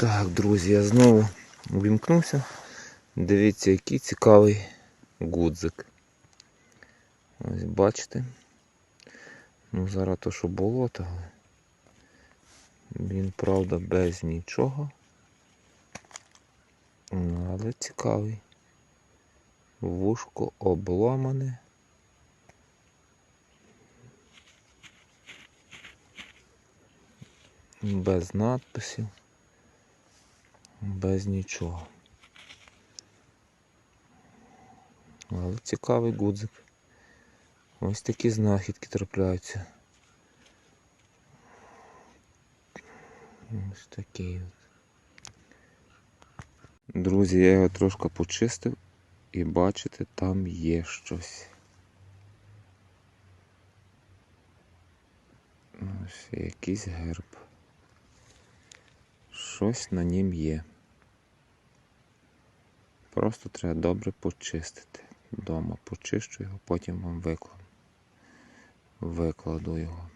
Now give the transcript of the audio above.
Так, друзі, я знову увімкнувся. Дивіться, який цікавий гудзик. Ось бачите. Ну, зараз то, що болото, але він, правда, без нічого. Але цікавий. Вушко обломане. Без надписів. Без нічого. Але цікавий гудзик. Ось такі знахідки трапляються. Ось такий от. Друзі, я його трошки почистив і бачите, там є щось. Ось якийсь герб. Щось на нім є. Просто треба добре почистити. Дома почищу його, потім вам викладу. Викладу його.